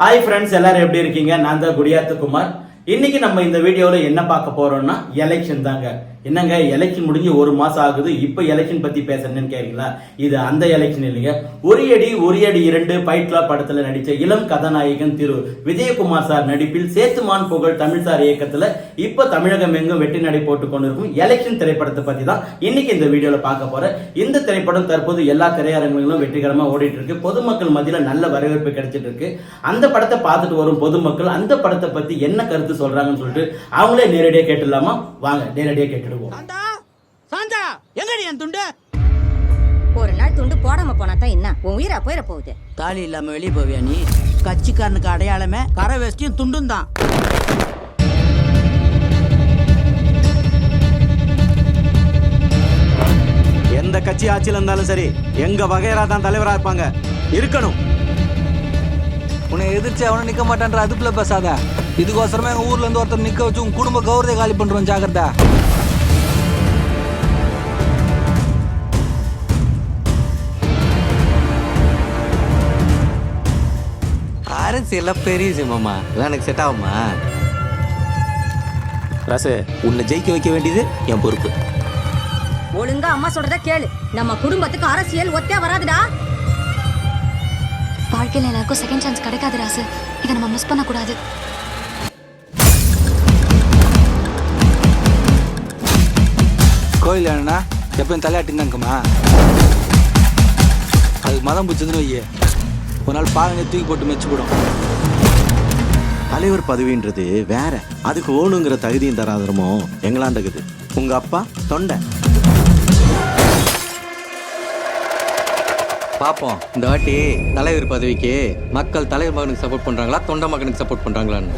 Hi friends எல்லாரும் எப்படி இருக்கீங்க? நான் தான் குடியாத்து குமார். இன்னைக்கு நம்ம இந்த வீடியோவில் என்ன பார்க்க போறோம்னா எலெக்ஷன் தாங்க. என்னங்க எலெக்ஷன் முடிஞ்சு ஒரு மாசம் ஆகுது இப்போ எலெக்ஷன் பத்தி பேசணும்னு கேக்குறீங்களா? இது அந்த எலெக்ஷன் இல்லைங்க. ஒரு அடி ஒரு அடி இரண்டு பைட்லா படத்துல நடிச்ச இளம் கதாநாயகன் திரு விஜயகுமார் சார் நடிப்பில் சேத்துமான் புகழ் தமிழ் சார் இயக்கத்துல இப்போ தமிழகம் எங்கும் வெற்றி நடை போட்டு கொண்டிருக்கும் எலெக்ஷன் திரைப்படத்தை பத்தி தான் இன்னைக்கு இந்த வீடியோல பார்க்க போறேன். இந்த திரைப்படம் தற்போது எல்லா திரையரங்குகளிலும் வெற்றிகரமா ஓடிட்டு இருக்கு. பொதுமக்கள் மத்தியில நல்ல வரவேற்பு கிடைச்சிட்டு இருக்கு. அந்த படத்தை பார்த்துட்டு வரும் பொதுமக்கள் அந்த படத்தை பத்தி என்ன கருத்து சொல்றாங்கன்னு சொல்லிட்டு அவங்களே நேரடியாக கேட்டுடலாமா? வாங்க நேரடியாக நேரடியா சாந்தா சாந்தா எங்கடி என் துண்டு? ஒரு நாள் துண்டு போடாம போனா தான் என்ன? உன் உயிரா போயிட போகுது. தாலி இல்லாம வெளியே போவியா நீ? கட்சிக்காரனுக்கு அடையாளமே கரை வேஷ்டியும் துண்டும் தான். எந்த கட்சி ஆட்சியில் இருந்தாலும் சரி எங்க வகையரா தான் தலைவரா இருப்பாங்க. இருக்கணும். உன்னை எதிர்த்து அவனும் நிக்க மாட்டான்ற அதுக்குள்ள பேசாத. இதுக்கோசரமே எங்க ஊர்ல இருந்து ஒருத்தர் நிக்க வச்சு உன் குடும்ப கௌரவத்தை காலி பண்றோம் ஜாக்கிரதா. அரசியல்ல பெரிய சிம்மம்மா இதெல்லாம் எனக்கு செட் ஆகுமா ராசு உன்னை ஜெயிக்க வைக்க வேண்டியது என் பொறுப்பு. ஒழுங்கா அம்மா சொல்றத கேளு. நம்ம குடும்பத்துக்கு அரசியல் ஒத்தே வராதுடா. வாழ்க்கையில் எல்லாருக்கும் செகண்ட் சான்ஸ் கிடைக்காது ராசு. இதை நம்ம மிஸ் பண்ணக்கூடாது. கோயில் என்னன்னா எப்பயும் தலையாட்டின்னு இருக்குமா? அதுக்கு மதம் பிடிச்சதுன்னு வையே. ஒரு நாள் பாருங்க தூக்கி போட்டு மெச்சு போடும். தலைவர் பதவின்றது வேற. அதுக்கு ஓணுங்கிற தகுதியும் தராதரமோ? எங்களாண்டக்குது உங்க அப்பா தொண்டை. பார்ப்போம் இந்த வாட்டி தலைவர் பதவிக்கு மக்கள் தலைவர் மகனுக்கு சப்போர்ட் பண்றாங்களா? தொண்டை மகனுக்கு சப்போர்ட் பண்றாங்களான்னு.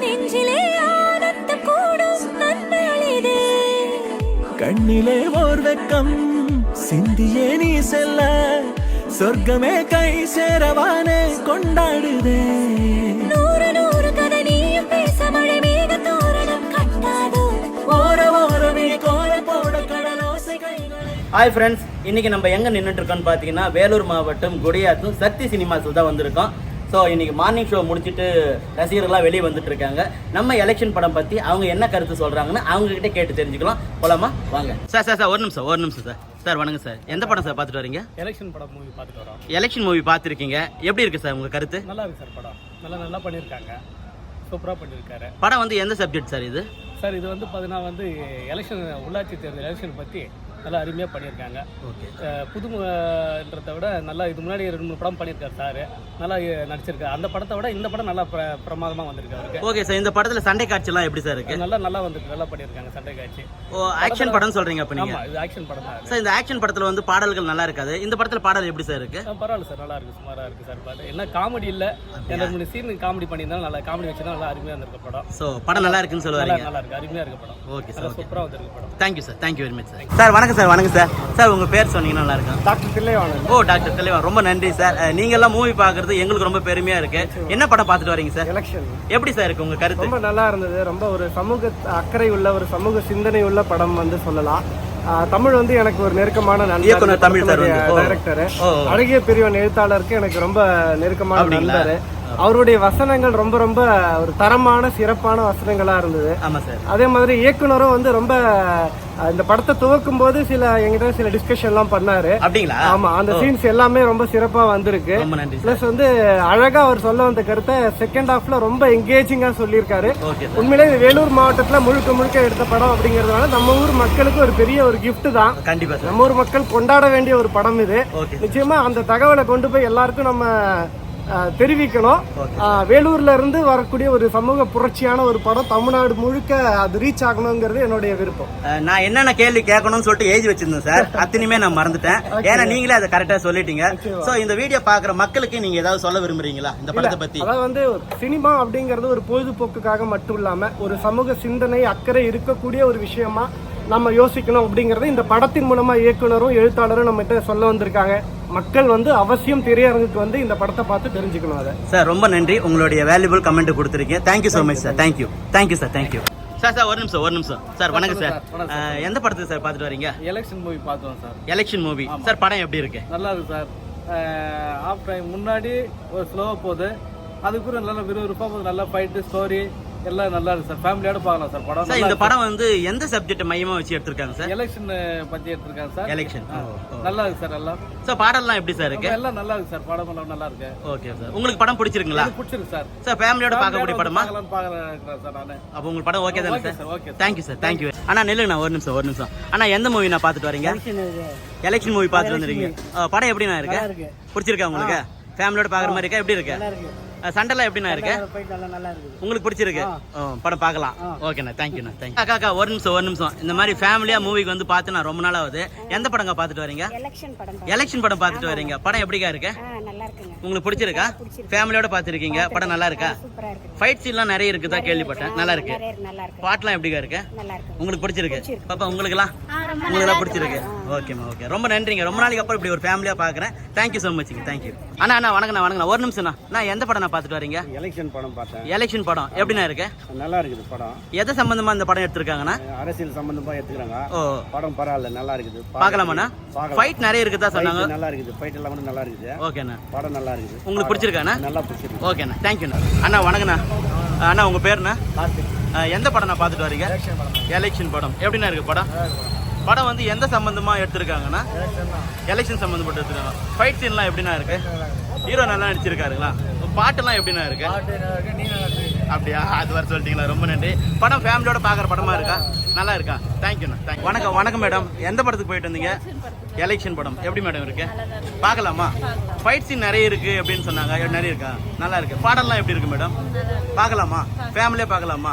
நெஞ்சிலே ஆனந்தம் கூடும் நன்னாளிதே கண்ணிலே ஓர் வெக்கம் சிந்தியே நீ செல்ல சொர்க்கமே கை சேரவானே கொண்டாடுதே. ஹாய் ஃப்ரெண்ட்ஸ் இன்னைக்கு நம்ம எங்க நின்றுட்டு இருக்கோம்னு பார்த்தீங்கன்னா வேலூர் மாவட்டம் குடியாத்தும் சக்தி சினிமாஸில் தான் வந்திருக்கோம். ஸோ இன்னைக்கு மார்னிங் ஷோ முடிச்சுட்டு ரசிகர்கள்லாம் வெளியே வந்துட்டு இருக்காங்க நம்ம எலெக்ஷன் படம் பத்தி அவங்க என்ன கருத்து சொல்றாங்கன்னு அவங்க கிட்ட தெரிஞ்சுக்கலாம். போலாமா? வாங்க. சார் சார் சார் ஒரு நிமிஷம் ஒரு நிமிஷம் சார் சார் வணக்கம் சார் எந்த படம் சார் பார்த்துட்டு வரீங்க? எலெக்ஷன் படம் மூவி பார்த்துட்டு வரோம். எலெக்ஷன் மூவி பார்த்துருக்கீங்க. எப்படி இருக்கு சார் உங்க கருத்து? நல்லா இருக்கு சார் படம். நல்லா நல்லா பண்ணியிருக்காங்க. சூப்பராக பண்ணியிருக்காரு. படம் வந்து எந்த சப்ஜெக்ட் சார் இது? சார் இது வந்து பார்த்தீங்கன்னா வந்து எலெக்ஷன் உள்ளாட்சி தேர்தல் எலெக்ஷன் பற்றி நல்லா அருமையாக பண்ணியிருக்காங்க. ஓகே. அஹ் புதுமுகன்றதை விட நல்லா இது முன்னாடி ரெண்டு மூணு படம் பண்ணியிருக்காரு சார். நல்லா நடிச்சிருக்காரு. அந்த படத்தை விட இந்த படம் நல்லா பிர பிரமாதமாக வந்திருக்கு அவருக்கு. ஓகே சார் இந்த படத்துல சண்டை காட்சிலாம் எப்படி சார் இருக்கு? நல்லா நல்லா வந்திருக்கு. நல்லா பண்ணியிருக்காங்க சண்டை காட்சி. ஓ ஆக்ஷன் படம் சொல்றீங்க அப்ப நீங்க? ஆமாம் இது ஆக்ஷன் படம் தான் சார் இந்த ஆக்ஷன் படத்துல வந்து பாடல்கள் நல்லா இருக்காது. இந்த படத்துல பாடல் எப்படி சார் இருக்கு? பரவாயில்ல சார் நல்லா இருக்கு சுமாராக இருக்கு சார் பாட்டு. என்ன காமெடி இல்லை. ரெண்டு மூணு சீன் காமெடி பண்ணியிருந்தாலும் நல்லா காமெடி வச்சு நல்லா அருமையாக இருந்திருக்கு படம். ஸோ படம் நல்லா இருக்குன்னு சொல்ல நல்லா இருக்கு. அருமையாக இருக்கு படம். ஓகே சார் சூப்பராக வந்திருக்கு படம். Thank you sir thank you very much sir sir வணக்கம் சார் வணக்கம் சார். சார் உங்க பேர் சொன்னீங்கன்னா நல்லா இருக்கும் டாக்டர் தில்லைவாணன். ஓ டாக்டர் தெளிவா ரொம்ப நன்றி சார். அஹ், நீங்க எல்லாம் மூவி பாக்குறது எங்களுக்கு ரொம்ப பெருமையா இருக்கு. என்ன படம் பார்த்துட்டு வரீங்க சார்? எலெக்ஷன் எப்படி சார் இருக்கு உங்க கருத்து? ரொம்ப நல்லா இருந்தது. ரொம்ப ஒரு சமூக அக்கறை உள்ள ஒரு சமூக சிந்தனை உள்ள படம் வந்து சொல்லலாம். தமிழ் வந்து எனக்கு ஒரு நெருக்கமான இயக்குனர் தமிழ். டைரக்டர். அழகிய பிரிவன் எழுத்தாளருக்கு எனக்கு ரொம்ப நெருக்கமான? நண்பர். அவருடைய வசனங்கள் ரொம்ப ரொம்ப ஒரு தரமான சிறப்பான வசனங்களா இருந்தது. ஆமா சார். அதே மாதிரி இயக்குனரும் வந்து ரொம்ப இந்த படத்தை துவக்கும் போது சில எங்கிட்ட சில டிஸ்கஷன்லாம் பண்ணாரு. அப்படிங்களா? ஆமா அந்த சீன்ஸ் எல்லாமே ரொம்ப சிறப்பா வந்திருக்கு. பிளஸ் வந்து அழகா அவர் சொல்ல வந்த கருத்தை செகண்ட் ஹாஃப்ல ரொம்ப எங்கேஜிங்கா சொல்லியிருக்காரு. உண்மையிலே இது வேலூர் மாவட்டத்துல முழுக்க முழுக்க எடுத்த படம் அப்படிங்கறதுனால நம்ம ஊர் மக்களுக்கு ஒரு பெரிய ஒரு gift தான். கண்டிப்பா நம்ம ஊர் மக்கள் கொண்டாட வேண்டிய ஒரு படம் இது. நிச்சயமா அந்த தகவலை கொண்டு போய் எல்லாருக்கும் நம்ம தெரிவிக்கணும். வேலூர்ல இருந்து வரக்கூடிய ஒரு சமூக புரட்சியான ஒரு படம் தமிழ்நாடு முழுக்க அது ரீச் ஆகணுங்கிறது என்னுடைய விருப்பம். நான் என்னென்ன கேள்வி கேட்கணும்னு சொல்லிட்டு எழுதி வச்சிருந்தேன் சார். அத்தனையுமே நான் மறந்துட்டேன். ஏன்னா நீங்களே அதை கரெக்டா சொல்லிட்டீங்க. சோ இந்த வீடியோ பாக்குற மக்களுக்கு நீங்க ஏதாவது சொல்ல விரும்புறீங்களா? இந்த படத்தை பத்தி. அதாவது வந்து சினிமா அப்படிங்கிறது ஒரு பொழுதுபோக்குக்காக மட்டும் இல்லாம ஒரு சமூக சிந்தனை அக்கறை இருக்கக்கூடிய ஒரு விஷயமா நம்ம யோசிக்கணும் அப்படிங்கறது இந்த படத்தின் மூலமா இயக்குனரும் எழுத்தாளரும் நம்ம சொல்ல வந்திருக்காங்க. மக்கள் வந்து அவசியம் திரையரங்குக்கு வந்து இந்த படத்தை பார்த்து தெரிஞ்சுக்கணும் அதை. சார் ரொம்ப நன்றி. உங்களுடைய வேல்யூபிள் கமெண்ட் கொடுத்துருக்கீங்க. Thank you so much sir thank you thank you sir thank you sir sir ஒரு நிமிஷம் ஒரு நிமிஷம். சார் வணக்கம் சார் எந்த படத்துக்கு சார் பார்த்துட்டு வரீங்க? எலெக்ஷன் மூவி பார்த்தோம் சார் எலெக்ஷன் மூவி சார் படம் எப்படி இருக்கு? நல்லா இருக்கு சார் ஆஃப் டைம் முன்னாடி ஒரு ஸ்லோவாக போகுது. அதுக்கப்புறம் நல்ல விறுவிறுப்பாக போகுது. நல்லா ஃபைட்டு ஸ்டோரி எல்லாம் நல்லா இருக்கு சார். ஃபேமிலியோட பார்க்கலாம் சார். படம் சார் இந்த படம் வந்து எந்த சப்ஜெக்ட் மையமா வச்சு எடுத்திருக்காங்க சார்? எலெக்ஷன் பற்றி எடுத்திருக்காங்க சார். எலெக்ஷன் நல்லா இருக்கு சார் எல்லாம். சார் பாடல்லாம் எப்படி சார் இருக்கு? எல்லாம் நல்லா இருக்கு சார். படம் எல்லாம் நல்லா இருக்கு. Okay sir. உங்களுக்கு படம் பிடிச்சிருக்குங்களா? பிடிச்சிருக்கு சார். சார் ஃபேமிலியோட பார்க்கக்கூடிய படமா? பார்க்கலாம் பார்க்கலாம் சார் நான். அப்போ உங்களுக்கு படம் ஓகே தானே okay sir? Okay thank you sir. Thank you அண்ணா நில்லுங்கண்ணா ஒரு நிமிஷம் ஒரு நிமிஷம். அண்ணா எந்த மூவி நான் பார்த்துட்டு வரீங்க? எலெக்ஷன் மூவி பார்த்துட்டு வந்துருக்கீங்க. படம் எப்படிண்ணா இருக்கு? பிடிச்சிருக்கா உங்களுக்கு? ஃபேமிலியோட பார்க்குற மாதிரி இருக்கா? எப்படி இருக்கு. சண்டைலாம் எப்படிண்ணா இருக்கு? உங்களுக்கு பிடிச்சிருக்கு? ஓ, படம் பார்க்கலாம். ஓகேண்ணா தேங்க்யூண்ணா தேங்க்யூ அக்கா அக்கா ஒரு நிமிஷம் ஒரு நிமிஷம். இந்த மாதிரி ஃபேமிலியா மூவிக்கு வந்து பார்த்து நான் ரொம்ப நாள் ஆகுது. எந்த படங்க பார்த்துட்டு வரீங்க? எலெக்ஷன் படம் எலெக்ஷன் படம் பார்த்துட்டு வரீங்க. படம் எப்படிக்கா இருக்கு? உங்களுக்கு பிடிச்சிருக்கா? ஃபேமிலியோட பார்த்துருக்கீங்க. படம் நல்லா இருக்கா? சூப்பரா இருக்கு. ஃபைட் சீன்லாம் நிறைய இருக்குதா? கேள்விப்பட்டேன். நல்லா இருக்கு. நல்லா இருக்கு. பாட்டுலாம் எப்படிக்கா இருக்கு? நல்லா இருக்கு. உங்களுக்கு பிடிச்சிருக்கு? பாப்பா உங்களுக்குலாம் உங்களுக்குலாம் பிடிச்சிருக்கு. ஓகேம்மா ஓகே ரொம்ப நன்றிங்க. ரொம்ப நாளைக்கு அப்புறம் இப்படி ஒரு ஃபேமிலியா பார்க்குறேன் தேங்க்யூ ஸோ மச்ங்க தேங்க்யூ அண்ணா அண்ணா வணக்கண்ணா வணக்கண்ணா ஒரு நிமிஷம்ண்ணா. நான் எந்த படம் நான் பார்த்துட்டு வரீங்க? எலெக்ஷன் படம் பார்த்தேன். எலெக்ஷன் படம். எப்படிண்ணா இருக்கு? நல்லா இருக்குது படம். எதை சம்பந்தமா இந்த படம் எடுத்திருக்காங்கண்ணா? அரசியல் சம்பந்தமா எடுத்துக்கிறாங்க. ஓ. படம் பரவாயில்ல நல்லா இருக்குது. பார்க்கலாமாண்ணா? பார்க்கலாம். ஃபைட் நிறைய இருக்குதா சொன்னாங்க? Fight நல்லா இருக்குது. ஃபைட் எல்லாம் நல்லா இருக்குது. ஓகேண்ணா படம் நல்லா இருக்குது. உங்களுக்கு பிடிச்சிருக்காண்ணா? நல்லா பிடிச்சிருக்கு. ஓகேண்ணா தேங்க்யூண்ணா அண்ணா. வணக்கண்ணா அண்ணா உங்க பேருண்ணா எந்த படம் நான் பார்த்துட்டு வரீங்க? எலெக்ஷன் படம். எப்படிண்ணா இருக்கு படம்? படம். வந்து எந்த சம்பந்தமா எடுத்திருக்காங்கண்ணா? எலெக்ஷன் சம்பந்தப்பட்டு எடுத்திருக்காங்க. ஃபைட் சீன்லாம் எப்படிண்ணா இருக்கு? ஹீரோ நல்லா நடிச்சிருக்காருங்களா? பாட்டெல்லாம் எப்படிண்ணா இருக்கு? அப்படியா? அது வர சொல்லிட்டீங்களா? ரொம்ப நன்றி. படம் ஃபேமிலியோட பார்க்குற படமா இருக்கா? நல்லா இருக்கா. தேங்க்யூண்ணா தேங்க் வணக்கம் வணக்கம் மேடம் எந்த படத்துக்கு போயிட்டு வந்தீங்க? எலெக்ஷன் படம். எப்படி மேடம் இருக்கு? பார்க்கலாமா? ஃபைட் சீன் நிறைய இருக்கு அப்படின்னு சொன்னாங்க. நிறைய இருக்கா? நல்லா இருக்கு. பாடல்லாம் எப்படி இருக்கு மேடம் பார்க்கலாமா? ஃபேமிலியே பார்க்கலாமா?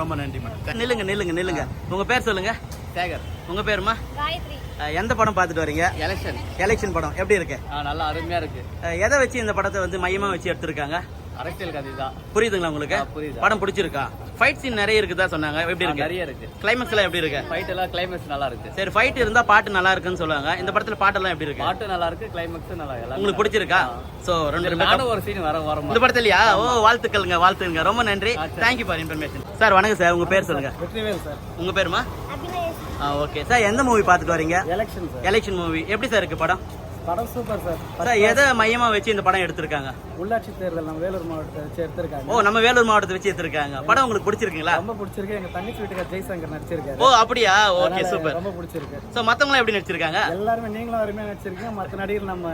ரொம்ப நன்றி மேடம் நில்லுங்க நில்லுங்க நில்லுங்க. உங்க பேர் சொல்லுங்க. சேகர். உங்க பேருமா? எந்த படம் பார்த்துட்டு வரீங்க? எலெக்ஷன் எலெக்ஷன் படம். எப்படி இருக்கு? நல்லா அருமையா இருக்கு. எதை வச்சு இந்த படத்தை வந்து மையமா வச்சு எடுத்திருக்காங்க? அரசியல் கதை தான். புரியுதுங்களா உங்களுக்கு? புரியுது. படம் பிடிச்சிருக்கா? ஃபைட் சீன் நிறைய இருக்குதா சொன்னாங்க. எப்படி இருக்கு? நிறைய இருக்கு. கிளைமேக்ஸ் எல்லாம் எப்படி இருக்கு? ஃபைட் எல்லாம் கிளைமேக்ஸ் நல்லா இருக்கு. சரி ஃபைட் இருந்தா பாட்டு நல்லா இருக்குன்னு சொல்லுவாங்க. இந்த படத்துல பாட்டெல்லாம் எப்படி இருக்கு? பாட்டு நல்லா இருக்கு கிளைமேக்ஸ் நல்லா எல்லாம் உங்களுக்கு பிடிச்சிருக்கா? சோ ரெண்டு நானும் ஒரு சீன் வர வர இந்த படத்துலயா? ஓ வாழ்த்துக்கள்ங்க வாழ்த்துங்க ரொம்ப நன்றி. Thank you for information sir வணக்கம் சார் உங்க பேர் சொல்லுங்க. வெற்றிவேல் சார் உங்க பேருமா? ஓகே சார் எந்த மூவி பார்த்துட்டு வரீங்க? எலெக்ஷன் சார் எலெக்ஷன் மூவி எப்படி சார் இருக்கு படம்? படம் சூப்பர் சார். சார் எதை மையமா வச்சு இந்த படம் எடுத்திருக்காங்க? உள்ளாட்சி தேர்தல் நம்ம வேலூர் மாவட்டத்தை வச்சு எடுத்திருக்காங்க. ஓ நம்ம வேலூர் மாவட்டத்தை வச்சு எடுத்திருக்காங்க. படம் உங்களுக்கு பிடிச்சிருக்குங்களா? ரொம்ப பிடிச்சிருக்கு. எங்க தங்கச்சி வீட்டுக்கார் ஜெய்சங்கர் நடிச்சிருக்காரு. ஓ அப்படியா? ஓகே சூப்பர் ரொம்ப பிடிச்சிருக்கு. சோ மத்தவங்க எப்படி நடிச்சிருக்காங்க? எல்லாருமே நீங்களும் அருமையா நடிச்சிருக்கீங்க. மற்ற நடிகர் நம்ம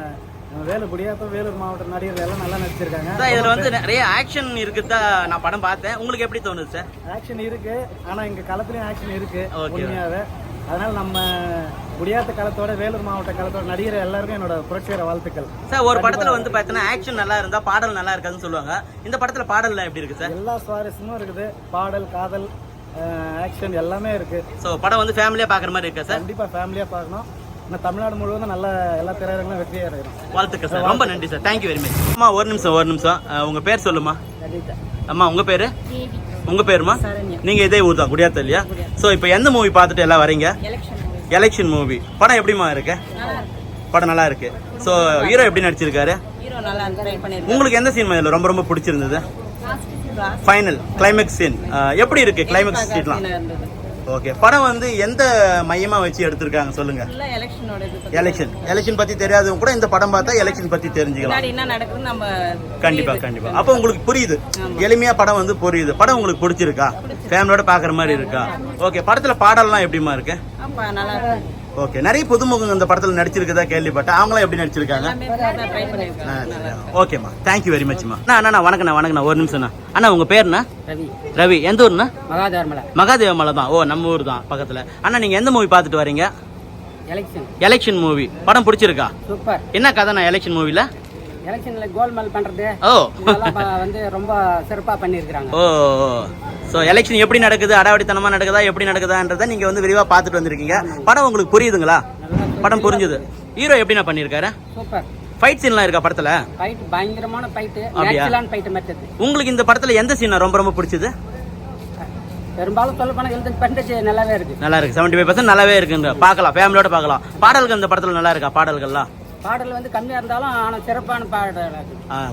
வேலூர் குடியாத்தம் வேலூர் மாவட்ட நடிகர்கள் எல்லாம் நல்லா நடிச்சிருக்காங்க. சார் இதுல வந்து நிறைய ஆக்ஷன் இருக்குதா நான் படம் பார்த்தேன். உங்களுக்கு எப்படி தோணுது சார் ஆக்ஷன் இருக்கு. ஆனா இங்க களத்துலயும் ஆக்ஷன் இருக்கு. Okay. அதனால நம்ம குடியாத்த களத்தோட வேலூர் மாவட்ட களத்தோட நடிகர் எல்லாருக்கும் என்னோட புரட்சிகர வாழ்த்துக்கள். சார் ஒரு படத்துல வந்து பார்த்தீங்கன்னா ஆக்ஷன் நல்லா இருந்தா பாடல் நல்லா இருக்காதுன்னு சொல்லுவாங்க. இந்த படத்துல பாடல்லாம் எப்படி இருக்கு சார்? எல்லா சுவாரஸ்யமும் இருக்குது. பாடல் காதல் ஆக்ஷன் எல்லாமே இருக்கு. சோ படம் வந்து ஃபேமிலியா பாக்குற மாதிரி இருக்கா சார்? கண்டிப்பா ஃபேமிலியா பார்க்கணும் இன்னும் தமிழ்நாடு முழுவதும் நல்ல எல்லா திரையரங்களும் வெற்றியா இருக்கணும் வாழ்த்துக்கள் சார். ரொம்ப நன்றி சார். தேங்க்யூ வெரி மச் அம்மா ஒரு நிமிஷம் ஒரு நிமிஷம். உங்க பேர் சொல்லுமா? அம்மா உங்க பேரு? உங்க பேருமா? நீங்க இதே ஊர் தான் குடியாத்த இல்லையா? சோ இப்போ எந்த மூவி பார்த்துட்டு எல்லாம் வரீங்க? எலெக்ஷன் மூவி படம் எப்படிமா இருக்கு? படம் நல்லா இருக்கு. சோ ஹீரோ எப்படி நடிச்சிருக்காரு? உங்களுக்கு எந்த சீன் இதுல ரொம்ப ரொம்ப பிடிச்சிருந்தது? ஃபைனல் கிளைமேக்ஸ் சீன் எப்படி இருக்கு கிளைமேக்ஸ் சீன்லாம் ஓகே படம் வந்து எந்த மையமா வச்சு எடுத்திருக்காங்க சொல்லுங்க. எலெக்ஷன் எலெக்ஷன் பத்தி. தெரியாதவங்க கூட இந்த படம் பார்த்தா எலெக்ஷன் பத்தி தெரிஞ்சுக்கலாம். கண்டிப்பா கண்டிப்பா. அப்போ உங்களுக்கு புரியுது. எளிமையா படம் வந்து புரியுது. படம் உங்களுக்கு பிடிச்சிருக்கா? ஃபேமிலியோட பாக்குற மாதிரி இருக்கா? ஓகே படத்துல பாடல்லாம் எப்படிமா இருக்கு? அப்பா நல்லா இருக்கு. ஓகே நிறைய புதுமுகங்க இந்த படத்துல நடிச்சிருக்கதா கேள்விப்பட்டேன். அவங்களாம் எப்படி நடிச்சிருக்காங்க? ட்ரை பண்ணிருக்கேன் ஓகேம்மா தேங்க்யூ வெரி மச்மா அண்ணா அண்ணா வணக்கண்ணா வணக்கண்ணா ஒரு நிமிஷம்ண்ணா அண்ணா. உங்க பேருண்ணா? ரவி. ரவி. எந்த ஊர்ண்ணா? மகாதாரமலை மகாதேவ மலை தான். ஓ நம்ம ஊர் தான் பக்கத்துல. அண்ணா நீங்க எந்த மூவி பார்த்துட்டு வரீங்க? எலெக்ஷன் எலெக்ஷன் மூவி படம் பிடிச்சிருக்கா? சூப்பர். என்ன கதைண்ணா எலெக்ஷன் மூவில எலெக்ஷன்ல கோல்மால் பண்றது ஓ. வந்து ரொம்ப சிறப்பா பண்ணியிருக்கிறாங்க. ஓ ஸோ எலெக்ஷன் எப்படி நடக்குது அடாவடித்தனமா நடக்குதா எப்படி நடக்குதான்றதை நீங்க வந்து விரிவா பார்த்துட்டு வந்திருக்கீங்க. படம் உங்களுக்கு புரியுதுங்களா? படம் புரிஞ்சுது. ஹீரோ எப்படிண்ணா பண்ணியிருக்காரு? சூப்பர். ஃபைட் சீன்லாம் இருக்கா படத்துல? ஃபைட் பயங்கரமான அப்படியா? நேச்சுரலான ஃபைட்டு மெத்தது உங்களுக்கு இந்த படத்துல எந்த சீன் ரொம்ப ரொம்ப பிடிச்சது? பெரும்பாலும் சொல்ல போனால் எழுபது பர்சன்டேஜ் நல்லாவே இருக்கு. நல்லா இருக்கு செவன்டி ஃபைவ் பர்சன்ட் நல்லாவே இருக்குங்க. பார்க்கலாம். ஃபேமிலியோட பார்க்கலாம். பாடல்கள் இந்த படத்துல நல்லா இருக்கா? பாடல்கள்லாம்? பாடல் வந்து கம்மியா இருந்தாலும் ஆனா சிறப்பான பாடல்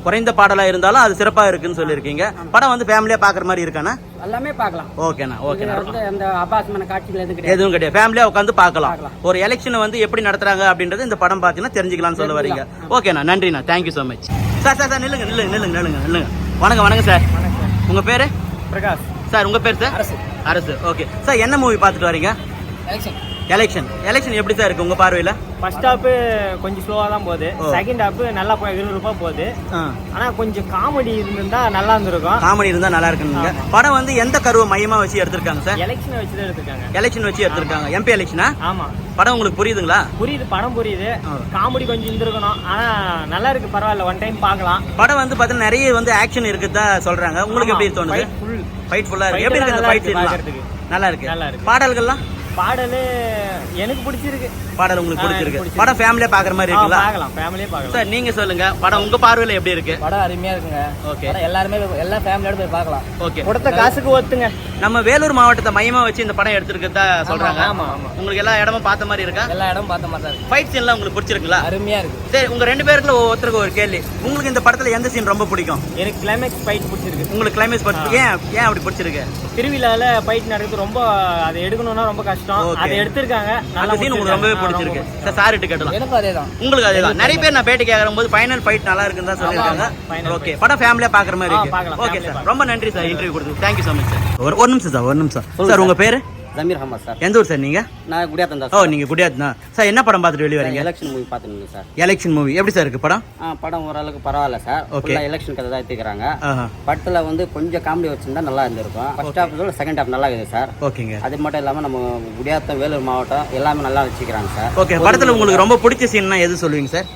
குறைந்த பாடலா இருந்தாலும் அது சிறப்பா இருக்குன்னு சொல்லியிருக்கீங்க. படம் வந்து ஃபேமிலியா பார்க்குற மாதிரி இருக்காண்ணா எல்லாமே பார்க்கலாம். ஓகேண்ணா ஓகேண்ணா. அந்த அபாசமான காட்சிகள் எதுவும் கிடையாது. எதுவும் கிடையாது. ஃபேமிலியா உட்காந்து பார்க்கலாம். ஒரு எலெக்ஷனை வந்து எப்படி நடத்துறாங்க அப்படின்றது இந்த படம் பார்த்தீங்கன்னா தெரிஞ்சுக்கலாம்னு சொல்ல வரீங்க. ஓகேண்ணா நன்றிண்ணா. Thank you so much sir sir sir நில்லுங்க நில்லுங்க நில்லுங்க நில்லுங்க நில்லுங்க. வணக்கம் வணக்கம் சார் உங்க பேரு? பிரகாஷ். சார் உங்க பேர் சார் அரசு. அரசு ஓகே சார் என்ன மூவி பார்த்துட்டு வரீங்க? எலெக்ஷன் எலெக்ஷன் எப்படி சார் இருக்கு உங்க பார்வையில? ஃபர்ஸ்ட் ஹாப் கொஞ்சம் ஸ்லோவா தான் போகுது. செகண்ட் ஹாப் நல்லா போய் விறுவிறுப்பா போகுது. ஆனா கொஞ்சம் காமெடி இருந்திருந்தா நல்லா இருந்திருக்கும். காமெடி இருந்தா நல்லா இருக்குங்க படம் வந்து எந்த கருவை மையமா வச்சு எடுத்திருக்காங்க சார் எலெக்ஷனை வச்சு தான் எடுத்திருக்காங்க. எலெக்ஷன் வச்சு எடுத்திருக்காங்க. எம்பி எலெக்ஷனா ஆமா. படம் உங்களுக்கு புரியுதுங்களா? புரியுது படம் புரியுது. காமெடி கொஞ்சம் இருந்திருக்கணும். ஆனா நல்லா இருக்கு பரவாயில்ல. ஒன் டைம் பார்க்கலாம். படம் வந்து பார்த்தீங்கன்னா நிறைய வந்து ஆக்ஷன் இருக்குதா சொல்றாங்க. உங்களுக்கு எப்படி தோணுது. ஃபைட் ஃபுல்லா இருக்கு. எப்படி இருக்கு ஃபைட் நல்லா சீன்லாம் இருக்கு நல்லா இருக்கு. நல்லா இருக்கு. பாடல்கள்லாம்? பாடல் எனக்கு பிடிச்சிருக்கு. பாடல் உங்களுக்கு பிடிச்சிருக்கு. படம் ஃபேமிலியா பாக்குற மாதிரி ஆ, இருக்குங்களா? பார்க்கலாம். ஃபேமிலியே பார்க்கலாம். சார் நீங்க சொல்லுங்க. படம் உங்க பார்வையில எப்படி இருக்கு? படம் அருமையா இருக்குங்க. ஓகே. எல்லாருமே எல்லா ஃபேமிலியோட போய் பார்க்கலாம். ஓகே. கொடுத்த காசுக்கு ஒத்துங்க. நம்ம வேலூர் மாவட்டத்தை மையமா வச்சு இந்த படம் எடுத்திருக்கதா சொல்றாங்க. ஆமா, ஆமா. உங்களுக்கு எல்லா இடமும் பார்த்த மாதிரி இருக்கா? எல்லா இடமும் பார்த்த மாதிரி இருக்கு. ஃபைட் சீன்லாம் உங்களுக்கு பிடிச்சிருக்குங்களா? அருமையா இருக்கு. சரி உங்க ரெண்டு பேருக்குள்ள ஒவ்வொருத்தருக்கு ஒரு கேள்வி. உங்களுக்கு இந்த படத்துல எந்த சீன் ரொம்ப பிடிக்கும்? எனக்கு கிளைமேக்ஸ் ஃபைட் பிடிச்சிருக்கு. உங்களுக்கு கிளைமேக்ஸ் படம் ஏன் ஏன் அப்படி பிடிச்சிருக்கு? திருவிழால ஃபைட் நடக்குது ரொம்ப அதை எடுக்கணும்னா ரொம்ப கஷ்டம். அதை எடுத்திருக்காங்க. அந்த சீன் உங்களுக்கு ரொம்பவே பிடிச்சிருக்கு சார் சார்கிட்ட கேட்டலாம் எனக்கும் அதே தான் உங்களுக்கு அதேதான். நிறைய பேர் நான் பேட்டி கேட்கும் போது ஃபைனல் ஃபைட் நல்லா இருக்குன்னு தான் சொல்லியிருக்காங்க. ஓகே படம் ஃபேமிலியா பாக்குற மாதிரி இருக்கு. ஓகே சார் ரொம்ப நன்றி சார் இன்டர்வியூ கொடுத்து thank you so much sir ஒரு ஒரு நிமிஷம் சார் ஒரு நிமிஷம். சார் உங்க பேரு? ஜமீர் அஹமத் சார். எந்த ஊர் சார் நீங்க? நான் குடியாத்தம் ஓ நீங்க குடியாத்னா சார் என்ன படம் பார்த்துட்டு வெளியே வரீங்க? எலெக்ஷன் மூவி பார்த்துருந்தேன் சார். எலெக்ஷன் மூவி எப்படி சார் இருக்கு படம்? ஆ படம் ஓரளவுக்கு பரவாயில்ல சார். ஃபுல்லாக எலெக்ஷன் கதை தான் எடுத்துக்கிறாங்க. படத்தில் வந்து கொஞ்சம் காமெடி வச்சிருந்தா நல்லா இருந்திருக்கும். ஃபர்ஸ்ட் ஹாஃப் செகண்ட் ஹாஃப் நல்லா இருக்குது சார். ஓகேங்க அது மட்டும் இல்லாமல் நம்ம குடியாத்தம் வேலூர் மாவட்டம் எல்லாமே நல்லா வச்சுக்கிறாங்க சார். ஓகே படத்துல உங்களுக்கு ரொம்ப பிடிச்ச சீன்னா எது சொல்லுவீங்க சார்?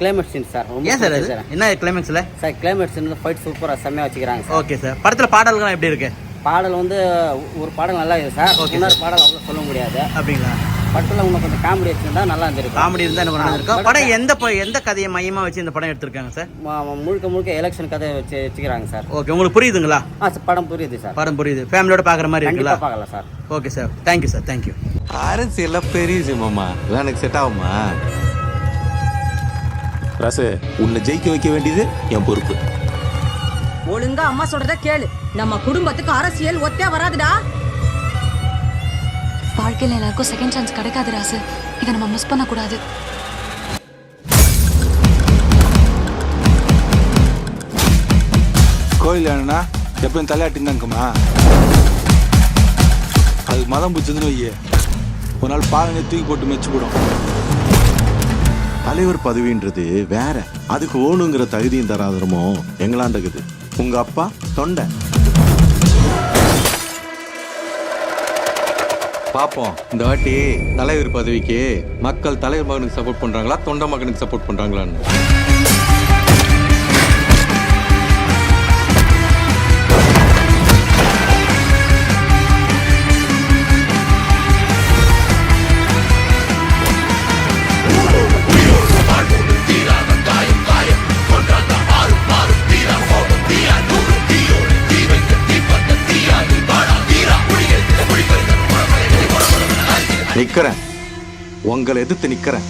Climax scene sir. ஏன் சார் என்ன கிளைமேக்ஸ்ல சார் கிளைமேட் சீன் ஃபைட் சூப்பராக செம்மையாக வச்சுக்கிறாங்க சார். Okay sir. படத்துல பாடல்கள்லாம் எப்படி இருக்கு? பாடல் வந்து ஒரு பாடல் நல்லா இருக்குது சார். இன்னொரு பாடல் அவ்வளோ சொல்ல முடியாது. அப்படிங்களா? படத்தில் இன்னும் கொஞ்சம் காமெடி வச்சிருந்தா நல்லா இருந்திருக்கும். காமெடி இருந்தா என்ன பண்ண இருக்கும் படம் எந்த ப- எந்த கதையை மையமா வச்சு இந்த படம் எடுத்திருக்காங்க சார்? ம- முழுக்க முழுக்க எலெக்ஷன் கதை வச்சு வச்சுக்கிறாங்க சார். ஓகே உங்களுக்கு புரியுதுங்களா? ஆ சார் படம் புரியுது சார். படம் புரியுது. ஃபேமிலியோட பாக்குற மாதிரி இருக்குல்ல? பார்க்கலாம் sir. Okay sir thank you sir thank you அரசியல் பெரிய மாமா இதெல்லாம் எனக்கு செட் ஆகுமா ராசு உன்னை ஜெயிக்க வைக்க வேண்டியது என் பொறுப்பு. ஒழுங்கா அம்மா சொல்றத கேளு. நம்ம குடும்பத்துக்கு அரசியல் ஒத்தே வராதுடா. வாழ்க்கையில் எல்லாருக்கும் செகண்ட் சான்ஸ் கிடைக்காது ராசு. இதை நம்ம மிஸ் பண்ணக்கூடாது. கோயில் என்னன்னா எப்பயும் தலையாட்டின்னு தான் இருக்குமா அதுக்கு மதம் பிடிச்சதுன்னு வையே. ஒரு நாள் பாலனை தூக்கி போட்டு மெச்சு போடும். தலைவர் பதவின்றது வேற. அதுக்கு ஓணுங்கிற தகுதியும் தராதரமோ எங்களாண்டக்குது உங்க அப்பா தொண்டை. பார்ப்போம் இந்த வாட்டி தலைவர் பதவிக்கு மக்கள் தலைவர் மகனுக்கு சப்போர்ட் பண்றாங்களா தொண்டை மகனுக்கு சப்போர்ட் பண்றாங்களான்னு. நிக்கிறேன். உங்களை எதிர்த்து நிக்கிறேன்.